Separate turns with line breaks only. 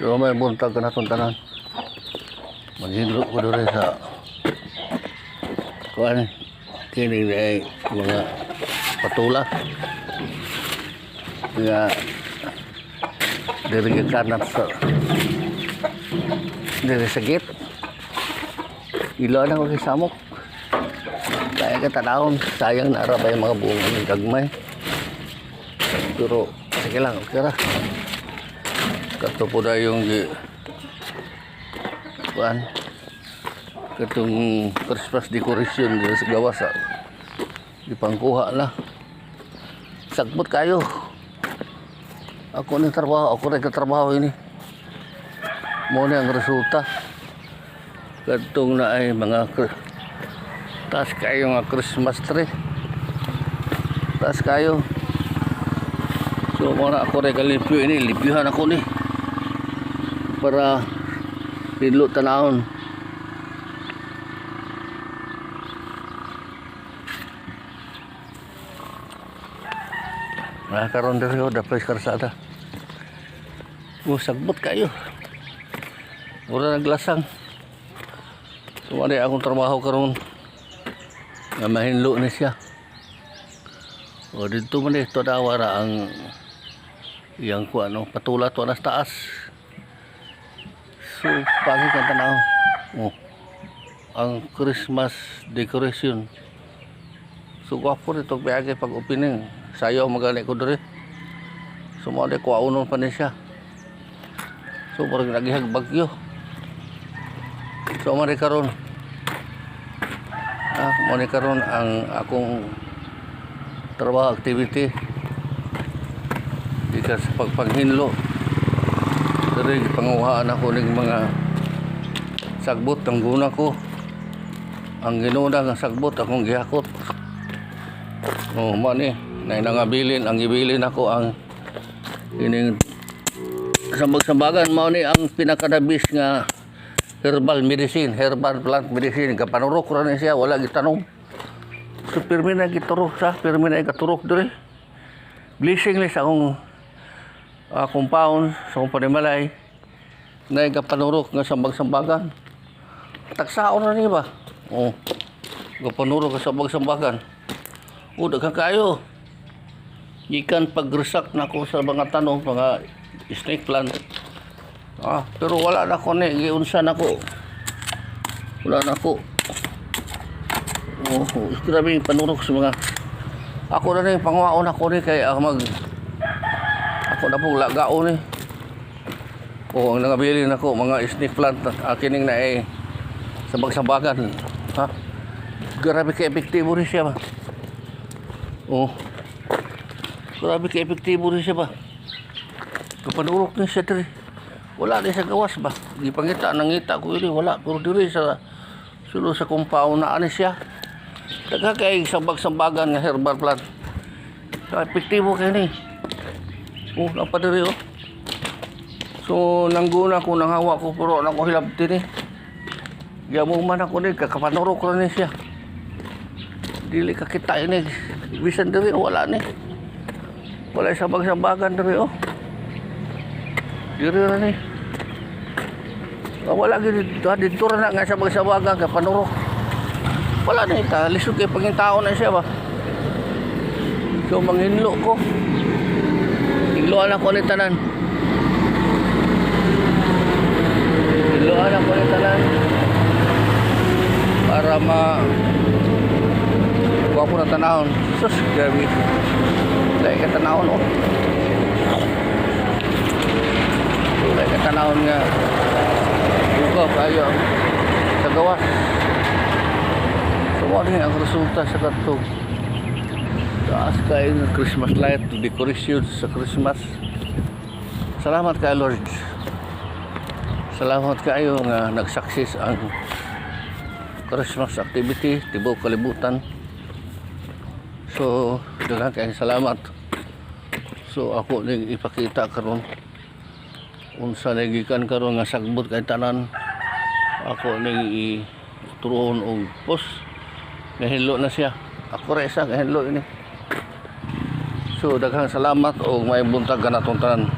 So may buntag ka na itong tanan. Maghilo ko doon sa kuan kini ay mga patula. Nga diri ka kanat sa diri sa gate. Ilo na ko kay samok. Kaya ka tanawon, sayang na ara ba yung mga buong ang gagmay. Pero sige lang, okay ra. Kato po na yung kuan? Katong Christmas decoration sa gawas sa di pangkuha na. Sagbot kayo. Ako ni trabaho. Ako rin katrabaho ini. Mo na ang resulta. Katong na ay mga taas kayo nga Christmas tree. Taas kayo. So muna ako rin kalimpyo ini. Limpyuhan ako ni para Pinlo tanahon. Nakakaroon din rin da place karsada. Oh, sagbot kayo. Wala naglasang. Sumari akong trabaho karon nga mahinlo ni siya. O dito man ito dawara ang yang ko ano patula to nas taas. So, pagi ka tanaw. Oh. Ang Christmas decoration. So, gwapo rito biage pag opening. Sayo magani ko diri. So, mo ko aunon pa ni siya. So, parang nagihag bagyo. So, mo karon. Ah, mo karon ang akong trabaho activity. Di sa pagpanghinlo. Diri panguhaan ako ng mga sagbot ang guna ko. Ang ginuna ng sagbot akong gihakot. Oh, mani, nay nangabilin ang ibilin ako ang ining sambag-sambagan mao ni ang pinakadabis nga herbal medicine, herbal plant medicine kapanurok ra ni siya wala gitanong. So pirmi na giturok sa, pirmi na giturok diri. Blessing sa akong uh, compound sa akong panimalay na kapanurok nga sambag-sambagan. Taksaon na niya ba? Oo. Kapanurok nga sambag-sambagan. O, daghang kayo. Ikan pagresak na ko sa mga tanong, mga snake plant. Ah, pero wala na ko ni, giunsa na. Wala na ko. Oh, grabe panurok sa mga ako na ni pangwaon ako ni kay mag ako na pong lagaon ni. O ang nangabili na ko mga snake plant akining na eh sabag-sabagan. Ha? Grabe ka epektibo rin siya ba? Oh. Grabe ka epektibo rin siya ba? Kapanurok ni siya diri. Wala din sa gawas ba? Di pangita nangita ko ini wala pero diri sa sulo sa compound na ani siya. Daga kay sabag-sabagan nga herbal plant. Epektibo kay ni. Oh, napadiri oh. So, nangguna ko, nanghawa ko, pero na ko hilab eh. Yamu man ako ni, kakapanuro ko ni siya. Dili ka kita ini. Bisan diri, wala ni. Wala sabag-sabagan diri oh. Diri na ni. Ah, Wala gid dito ra na nga sabag-sabagan kapanuro. Wala na ita, lisod kay paging tao na siya ba. So, manghinlo ko. Hinloan ako ni tanan. Hinloan ako ni tanan. Para ma... Kuha ko na tanahon. Sus, gabi. Dahil ka tanahon, oh. Dahil ka tanahon nga. Buka kayo. Sa gawas. Ano yung ang resulta sa katong. Taas kayo ng Christmas light, decoration sa Christmas. Salamat kay Lord. Salamat kayo nga nag-success ang Christmas activity, tibok kalibutan. So, daghang kayong salamat. So, ako ning ipakita karon unsa nagikan karon nga sagbot kay tanan. Ako ning ituron og post. Nahilo na siya. Ako ra isa nahilo ini. So, daghang salamat o may buntag ka na tanan.